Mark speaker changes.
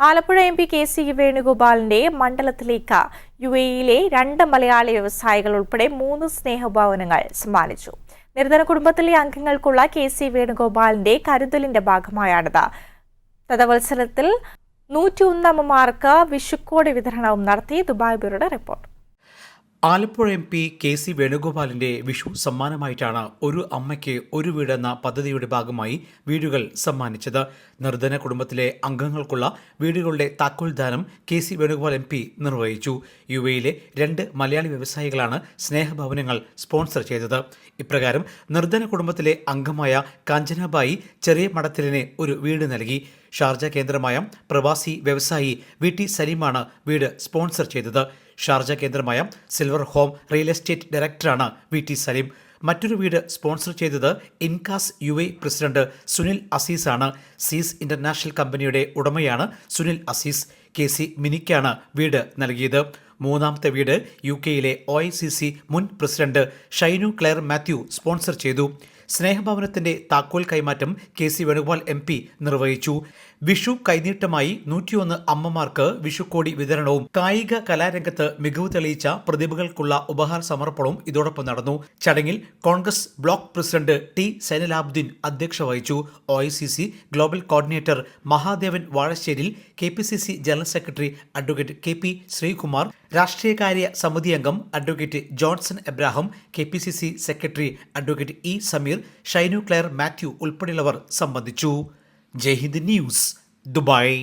Speaker 1: Alappuzha M P K C വേണുഗോപാലിന്റെ മണ്ഡലത്തിലേക്ക് U എയിലെ രണ്ട് മലയാളി വ്യവസായികൾ ഉൾപ്പെടെ മൂന്ന് സ്നേഹഭവനങ്ങൾ സമ്മാനിച്ചു. നിർധന കുടുംബത്തിലെ അംഗങ്ങൾക്കുള്ള കെ സി വേണുഗോപാലിന്റെ കരുതലിന്റെ ഭാഗമായാണിത്. തദവത്സരത്തിൽ നൂറ്റിയൊന്ന് അമ്മമാർക്ക് വിഷുക്കോടി വിതരണവും നടത്തി ദുബായ് ബ്യൂറോയുടെ report.
Speaker 2: Alappuzha M P K C വേണുഗോപാലിന്റെ Vishu സമ്മാനമായിട്ടാണ് ഒരു അമ്മയ്ക്ക് ഒരു വീട് എന്ന പദ്ധതിയുടെ ഭാഗമായി വീടുകൾ സമ്മാനിച്ചത്. നിർധന കുടുംബത്തിലെ അംഗങ്ങൾക്കുള്ള വീടുകളുടെ താക്കോൽദാനം K C Venugopal M P നിർവഹിച്ചു. യു എയിലെ രണ്ട് മലയാളി വ്യവസായികളാണ് സ്നേഹഭവനങ്ങൾ സ്പോൺസർ ചെയ്തത്. ഇപ്രകാരം നിർധന കുടുംബത്തിലെ അംഗമായ കാഞ്ചനബായി ചെറിയ മടത്തിലിന് ഒരു വീട് നൽകി. ഷാർജ കേന്ദ്രമായ പ്രവാസി വ്യവസായി വി ടി സലീമാണ് വീട് സ്പോൺസർ ചെയ്തത്. ഷാർജ കേന്ദ്രമായ സിൽവർ ഹോം റിയൽ എസ്റ്റേറ്റ് ഡയറക്ടറാണ് വി ടി സലീം. മറ്റൊരു വീട് സ്പോൺസർ ചെയ്തത് Incas U A president Sunil അസീസാണ്. സീസ് ഇന്റർനാഷണൽ കമ്പനിയുടെ ഉടമയാണ് സുനിൽ അസീസ്. കെ സി മിനിക്കാണ് വീട് നൽകിയത്. മൂന്നാമത്തെ വീട് യു കെയിലെ ഒ മുൻ president Shainu Claire Mathew sponsor ചെയ്തു. സ്നേഹഭവനത്തിന്റെ താക്കോൽ കൈമാറ്റം K C Venugopal M P നിർവഹിച്ചു. വിഷു കൈനീട്ടമായി നൂറ്റിയൊന്ന് അമ്മമാർക്ക് വിഷുക്കോടി വിതരണവും കായിക കലാരംഗത്ത് മികവ് തെളിയിച്ച പ്രതിഭകൾക്കുള്ള ഉപഹാര സമർപ്പണവും ഇതോടൊപ്പം നടന്നു. ചടങ്ങിൽ Congress block president T Sainalabdeen അധ്യക്ഷ വഹിച്ചു. O global coordinator Mahadevan Vazhasseril K general secretary advocate K Sreekumar രാഷ്ട്രീയകാര്യ സമിതി അംഗം advocate Johnson Abraham K P C C secretary advocate E Sameer Shainu Claire Mathew ഉൾപ്പെടെയുള്ളവർ സംബന്ധിച്ചു. Jaihind news Dubai.